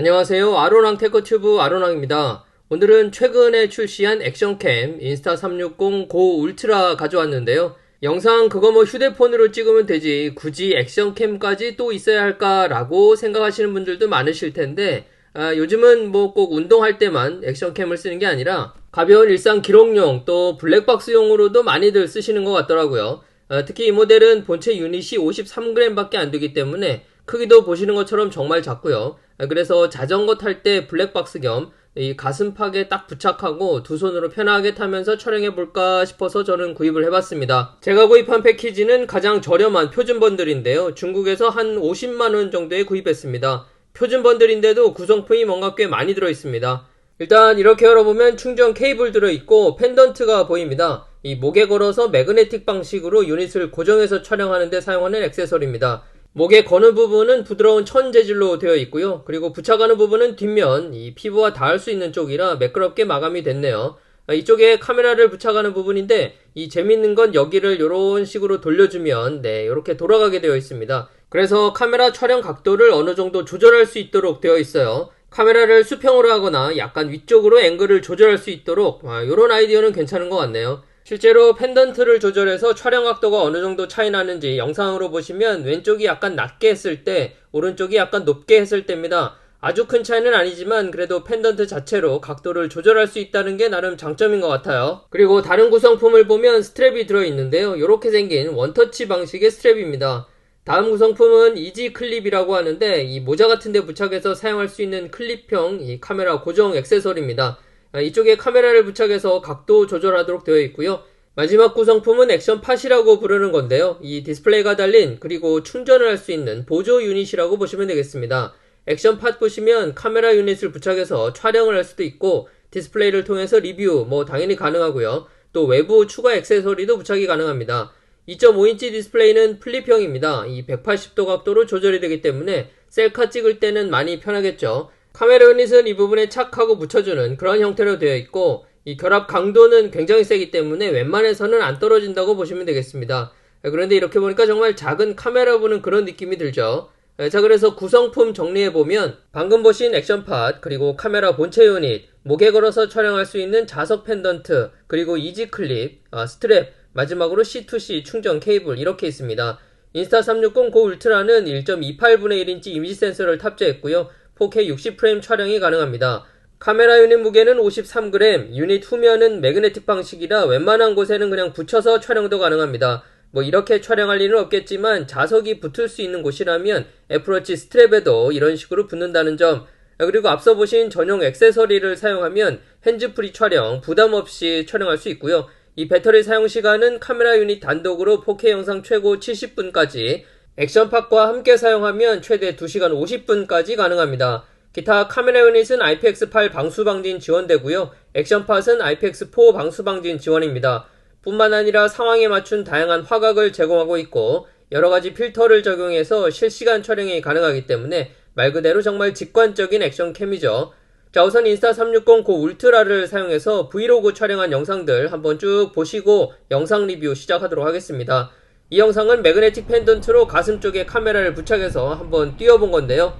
안녕하세요. 아로랑 테크튜브 아로랑입니다. 오늘은 최근에 출시한 액션캠 인스타 360 고 울트라 가져왔는데요. 영상 그거 뭐 휴대폰으로 찍으면 되지 굳이 액션캠까지 또 있어야 할까라고 생각하시는 분들도 많으실 텐데 아, 요즘은 뭐 꼭 운동할 때만 액션캠을 쓰는 게 아니라 가벼운 일상 기록용 또 블랙박스용으로도 많이들 쓰시는 것 같더라고요. 아, 특히 이 모델은 본체 유닛이 53g밖에 안 되기 때문에 크기도 보시는 것처럼 정말 작고요. 아, 그래서 자전거 탈 때 블랙박스 겸 이 가슴팍에 딱 부착하고 두 손으로 편하게 타면서 촬영해 볼까 싶어서 저는 구입을 해봤습니다. 제가 구입한 패키지는 가장 저렴한 표준 번들인데요. 중국에서 한 50만 원 정도에 구입했습니다. 표준 번들인데도 구성품이 뭔가 꽤 많이 들어 있습니다. 일단 이렇게 열어보면 충전 케이블 들어있고 펜던트가 보입니다. 이 목에 걸어서 매그네틱 방식으로 유닛을 고정해서 촬영하는데 사용하는 액세서리입니다. 목에 거는 부분은 부드러운 천 재질로 되어 있고요. 그리고 부착하는 부분은 뒷면, 이 피부와 닿을 수 있는 쪽이라 매끄럽게 마감이 됐네요. 아, 이쪽에 카메라를 부착하는 부분인데 이 재밌는 건 여기를 이런 식으로 돌려주면 네 이렇게 돌아가게 되어 있습니다. 그래서 카메라 촬영 각도를 어느 정도 조절할 수 있도록 되어 있어요. 카메라를 수평으로 하거나 약간 위쪽으로 앵글을 조절할 수 있도록 아, 이런 아이디어는 괜찮은 것 같네요. 실제로 펜던트를 조절해서 촬영 각도가 어느 정도 차이 나는지 영상으로 보시면 왼쪽이 약간 낮게 했을 때 오른쪽이 약간 높게 했을 때입니다. 아주 큰 차이는 아니지만 그래도 펜던트 자체로 각도를 조절할 수 있다는 게 나름 장점인 것 같아요. 그리고 다른 구성품을 보면 스트랩이 들어있는데요. 이렇게 생긴 원터치 방식의 스트랩입니다. 다음 구성품은 이지 클립이라고 하는데 이 모자 같은 데 부착해서 사용할 수 있는 클립형 이 카메라 고정 액세서리입니다. 아, 이쪽에 카메라를 부착해서 각도 조절하도록 되어 있고요. 마지막 구성품은 액션 팟이라고 부르는 건데요. 이 디스플레이가 달린 그리고 충전을 할 수 있는 보조 유닛이라고 보시면 되겠습니다. 액션 팟 보시면 카메라 유닛을 부착해서 촬영을 할 수도 있고 디스플레이를 통해서 리뷰 뭐 당연히 가능하고요. 또 외부 추가 액세서리도 부착이 가능합니다. 2.5인치 디스플레이는 플립형입니다. 이 180도 각도로 조절이 되기 때문에 셀카 찍을 때는 많이 편하겠죠. 카메라 유닛은 이 부분에 착하고 붙여주는 그런 형태로 되어 있고 이 결합 강도는 굉장히 세기 때문에 웬만해서는 안 떨어진다고 보시면 되겠습니다. 그런데 이렇게 보니까 정말 작은 카메라 보는 그런 느낌이 들죠. 자 그래서 구성품 정리해보면 방금 보신 액션팟 그리고 카메라 본체 유닛 목에 걸어서 촬영할 수 있는 자석 펜던트 그리고 이지 클립 아, 스트랩 마지막으로 C2C 충전 케이블 이렇게 있습니다. 인스타 360 고 울트라는 1.28분의 1인치 이미지 센서를 탑재했고요. 4K 60프레임 촬영이 가능합니다. 카메라 유닛 무게는 53g, 유닛 후면은 매그네틱 방식이라 웬만한 곳에는 그냥 붙여서 촬영도 가능합니다. 뭐 이렇게 촬영할 일은 없겠지만 자석이 붙을 수 있는 곳이라면 애플워치 스트랩에도 이런 식으로 붙는다는 점 그리고 앞서 보신 전용 액세서리를 사용하면 핸즈프리 촬영 부담 없이 촬영할 수 있고요. 이 배터리 사용 시간은 카메라 유닛 단독으로 4K 영상 최고 70분까지 액션팟과 함께 사용하면 최대 2시간 50분까지 가능합니다. 기타 카메라 유닛은 IPX8 방수방진 지원되고요. 액션팟은 IPX4 방수방진 지원입니다. 뿐만 아니라 상황에 맞춘 다양한 화각을 제공하고 있고 여러 가지 필터를 적용해서 실시간 촬영이 가능하기 때문에 말 그대로 정말 직관적인 액션캠이죠. 자 우선 인스타 360 고 울트라를 사용해서 브이로그 촬영한 영상들 한번 쭉 보시고 영상 리뷰 시작하도록 하겠습니다. 이 영상은 매그네틱 펜던트로 가슴 쪽에 카메라를 부착해서 한번 띄워본 건데요.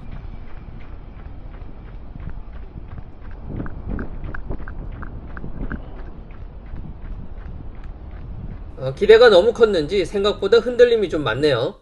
어, 기대가 너무 컸는지 생각보다 흔들림이 좀 많네요.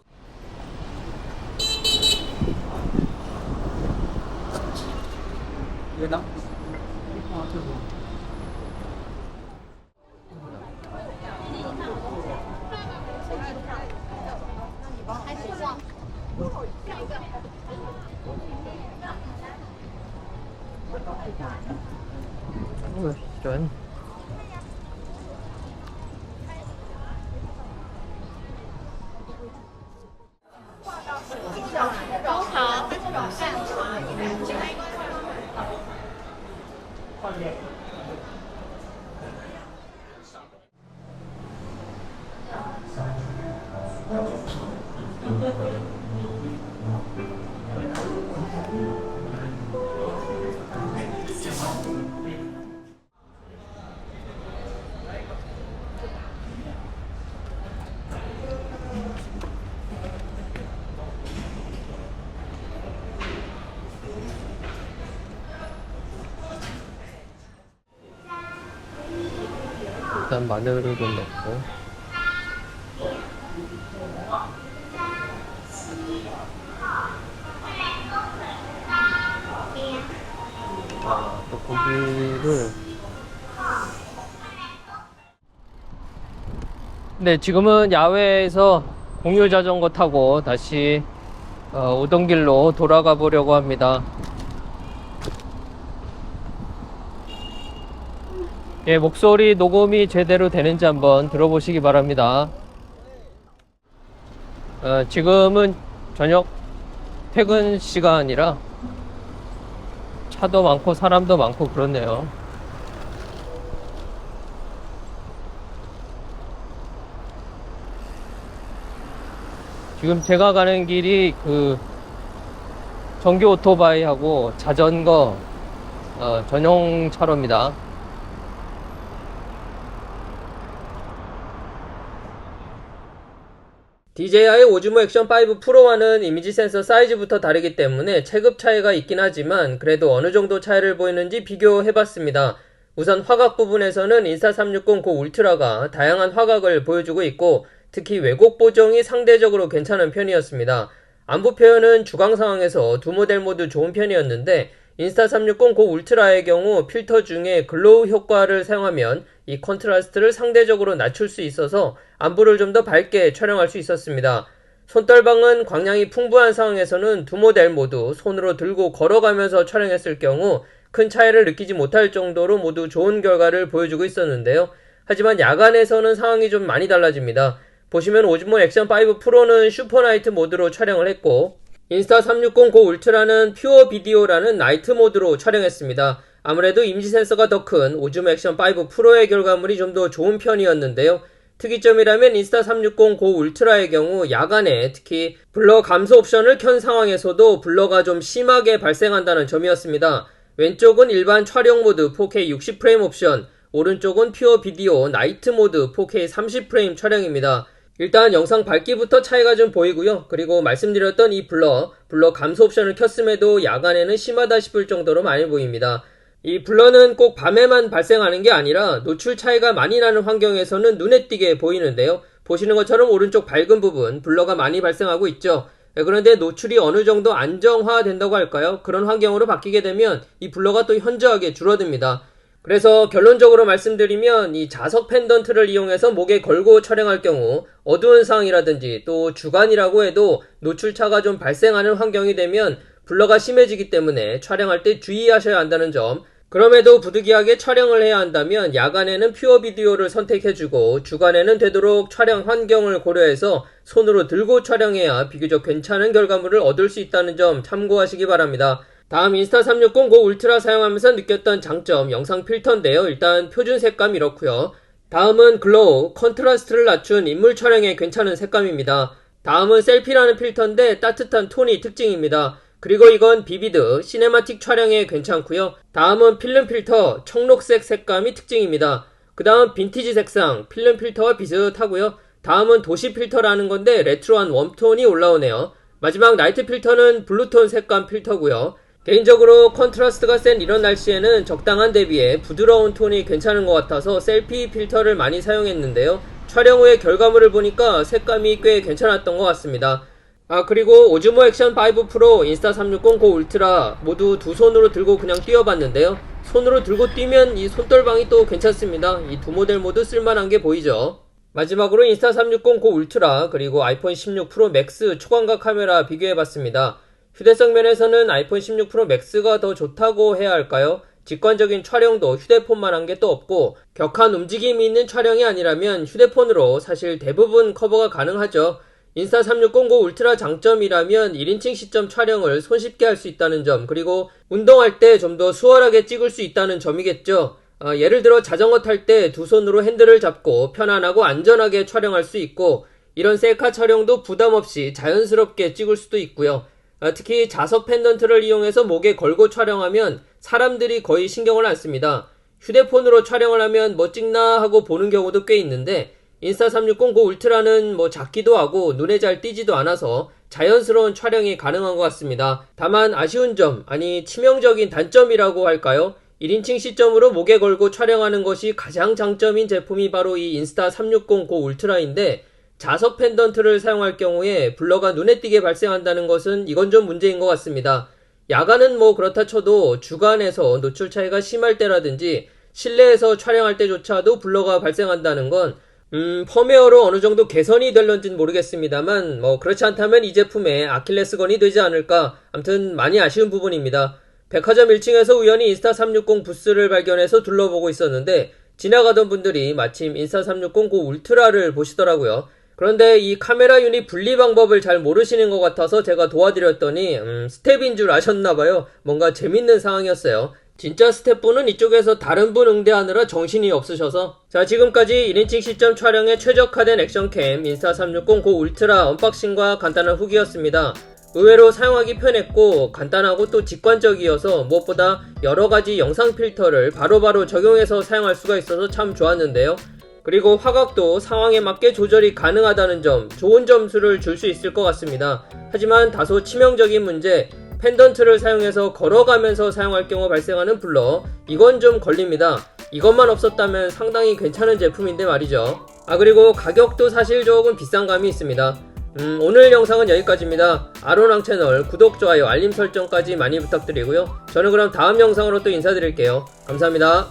일단 마늘을 좀 넣고 아, 또 고기를 네, 지금은 야외에서 공유 자전거 타고 다시 어, 오던 길로 돌아가 보려고 합니다. 예, 목소리 녹음이 제대로 되는지 한번 들어보시기 바랍니다. 어, 지금은 저녁 퇴근 시간이라 차도 많고 사람도 많고 그렇네요. 지금 제가 가는 길이 그 전기 오토바이하고 자전거 어, 전용 차로입니다. DJI 오즈모 액션 5 프로와는 이미지 센서 사이즈부터 다르기 때문에 체급 차이가 있긴 하지만 그래도 어느 정도 차이를 보이는지 비교해봤습니다. 우선 화각 부분에서는 인스타360 고 울트라가 다양한 화각을 보여주고 있고 특히 왜곡 보정이 상대적으로 괜찮은 편이었습니다. 안부 표현은 주강 상황에서 두 모델 모두 좋은 편이었는데 인스타360 고 울트라의 경우 필터 중에 글로우 효과를 사용하면 이 컨트라스트를 상대적으로 낮출 수 있어서 안부를 좀 더 밝게 촬영할 수 있었습니다. 손떨방은 광량이 풍부한 상황에서는 두 모델 모두 손으로 들고 걸어가면서 촬영했을 경우 큰 차이를 느끼지 못할 정도로 모두 좋은 결과를 보여주고 있었는데요. 하지만 야간에서는 상황이 좀 많이 달라집니다. 보시면 오즈모 액션 5 프로는 슈퍼나이트 모드로 촬영을 했고 인스타 360 고 울트라는 퓨어 비디오라는 나이트 모드로 촬영했습니다. 아무래도 임시 센서가 더 큰 오즈모 액션 5 프로의 결과물이 좀 더 좋은 편이었는데요. 특이점이라면 인스타 360 고 울트라의 경우 야간에 특히 블러 감소 옵션을 켠 상황에서도 블러가 좀 심하게 발생한다는 점이었습니다. 왼쪽은 일반 촬영 모드 4K 60프레임 옵션, 오른쪽은 퓨어 비디오 나이트 모드 4K 30프레임 촬영입니다. 일단 영상 밝기부터 차이가 좀 보이고요. 그리고 말씀드렸던 이 블러, 블러 감소 옵션을 켰음에도 야간에는 심하다 싶을 정도로 많이 보입니다. 이 블러는 꼭 밤에만 발생하는 게 아니라 노출 차이가 많이 나는 환경에서는 눈에 띄게 보이는데요. 보시는 것처럼 오른쪽 밝은 부분 블러가 많이 발생하고 있죠. 네, 그런데 노출이 어느 정도 안정화된다고 할까요? 그런 환경으로 바뀌게 되면 이 블러가 또 현저하게 줄어듭니다. 그래서 결론적으로 말씀드리면 이 자석 펜던트를 이용해서 목에 걸고 촬영할 경우 어두운 상황이라든지 또 주간이라고 해도 노출차가 좀 발생하는 환경이 되면 블러가 심해지기 때문에 촬영할 때 주의하셔야 한다는 점 그럼에도 부득이하게 촬영을 해야 한다면 야간에는 퓨어 비디오를 선택해주고 주간에는 되도록 촬영 환경을 고려해서 손으로 들고 촬영해야 비교적 괜찮은 결과물을 얻을 수 있다는 점 참고하시기 바랍니다. 다음 인스타 360 고 울트라 사용하면서 느꼈던 장점 영상 필터인데요. 일단 표준 색감 이렇고요. 다음은 글로우, 컨트라스트를 낮춘 인물 촬영에 괜찮은 색감입니다. 다음은 셀피라는 필터인데 따뜻한 톤이 특징입니다. 그리고 이건 비비드, 시네마틱 촬영에 괜찮고요. 다음은 필름 필터, 청록색 색감이 특징입니다. 그 다음 빈티지 색상, 필름 필터와 비슷하고요. 다음은 도시 필터라는 건데 레트로한 웜톤이 올라오네요. 마지막 나이트 필터는 블루톤 색감 필터고요. 개인적으로 컨트라스트가 센 이런 날씨에는 적당한 대비에 부드러운 톤이 괜찮은 것 같아서 셀피 필터를 많이 사용했는데요. 촬영 후에 결과물을 보니까 색감이 꽤 괜찮았던 것 같습니다. 아 그리고 오즈모 액션 5 프로 인스타 360 고 울트라 모두 두 손으로 들고 그냥 뛰어봤는데요. 손으로 들고 뛰면 이 손떨방이 또 괜찮습니다. 이 두 모델 모두 쓸만한 게 보이죠. 마지막으로 인스타 360 고 울트라 그리고 아이폰 16 프로 맥스 초광각 카메라 비교해봤습니다. 휴대성 면에서는 아이폰 16 프로 맥스가 더 좋다고 해야 할까요? 직관적인 촬영도 휴대폰만 한 게 또 없고 격한 움직임이 있는 촬영이 아니라면 휴대폰으로 사실 대부분 커버가 가능하죠. 인스타 360고 울트라 장점이라면 1인칭 시점 촬영을 손쉽게 할 수 있다는 점 그리고 운동할 때 좀 더 수월하게 찍을 수 있다는 점이겠죠. 어, 예를 들어 자전거 탈 때 두 손으로 핸들을 잡고 편안하고 안전하게 촬영할 수 있고 이런 셀카 촬영도 부담 없이 자연스럽게 찍을 수도 있고요. 아, 특히 자석 펜던트를 이용해서 목에 걸고 촬영하면 사람들이 거의 신경을 안 씁니다. 휴대폰으로 촬영을 하면 뭐 찍나 하고 보는 경우도 꽤 있는데 인스타 360 고 울트라는 뭐 작기도 하고 눈에 잘 띄지도 않아서 자연스러운 촬영이 가능한 것 같습니다. 다만 아쉬운 점, 아니 치명적인 단점이라고 할까요? 1인칭 시점으로 목에 걸고 촬영하는 것이 가장 장점인 제품이 바로 이 인스타 360 고 울트라인데 자석 펜던트를 사용할 경우에 블러가 눈에 띄게 발생한다는 것은 이건 좀 문제인 것 같습니다. 야간은 뭐 그렇다 쳐도 주간에서 노출 차이가 심할 때라든지 실내에서 촬영할 때조차도 블러가 발생한다는 건 음, 펌웨어로 어느 정도 개선이 될런지는 모르겠습니다만 뭐 그렇지 않다면 이 제품의 아킬레스건이 되지 않을까 암튼 많이 아쉬운 부분입니다. 백화점 1층에서 우연히 인스타 360 부스를 발견해서 둘러보고 있었는데 지나가던 분들이 마침 인스타 360 고 울트라를 보시더라고요. 그런데 이 카메라 유닛 분리 방법을 잘 모르시는 것 같아서 제가 도와드렸더니 음, 스텝인 줄 아셨나봐요. 뭔가 재밌는 상황이었어요. 진짜 스태프는 이쪽에서 다른 분 응대하느라 정신이 없으셔서 자 지금까지 1인칭 시점 촬영에 최적화된 액션캠 인스타 360 고 울트라 언박싱과 간단한 후기였습니다. 의외로 사용하기 편했고 간단하고 또 직관적이어서 무엇보다 여러가지 영상 필터를 바로바로 적용해서 사용할 수가 있어서 참 좋았는데요. 그리고 화각도 상황에 맞게 조절이 가능하다는 점 좋은 점수를 줄 수 있을 것 같습니다. 하지만 다소 치명적인 문제 펜던트를 사용해서 걸어가면서 사용할 경우 발생하는 블러 이건 좀 걸립니다. 이것만 없었다면 상당히 괜찮은 제품인데 말이죠. 아 그리고 가격도 사실 조금 비싼 감이 있습니다. 음, 오늘 영상은 여기까지입니다. 아로랑 채널 구독, 좋아요, 알림 설정까지 많이 부탁드리고요. 저는 그럼 다음 영상으로 또 인사드릴게요. 감사합니다.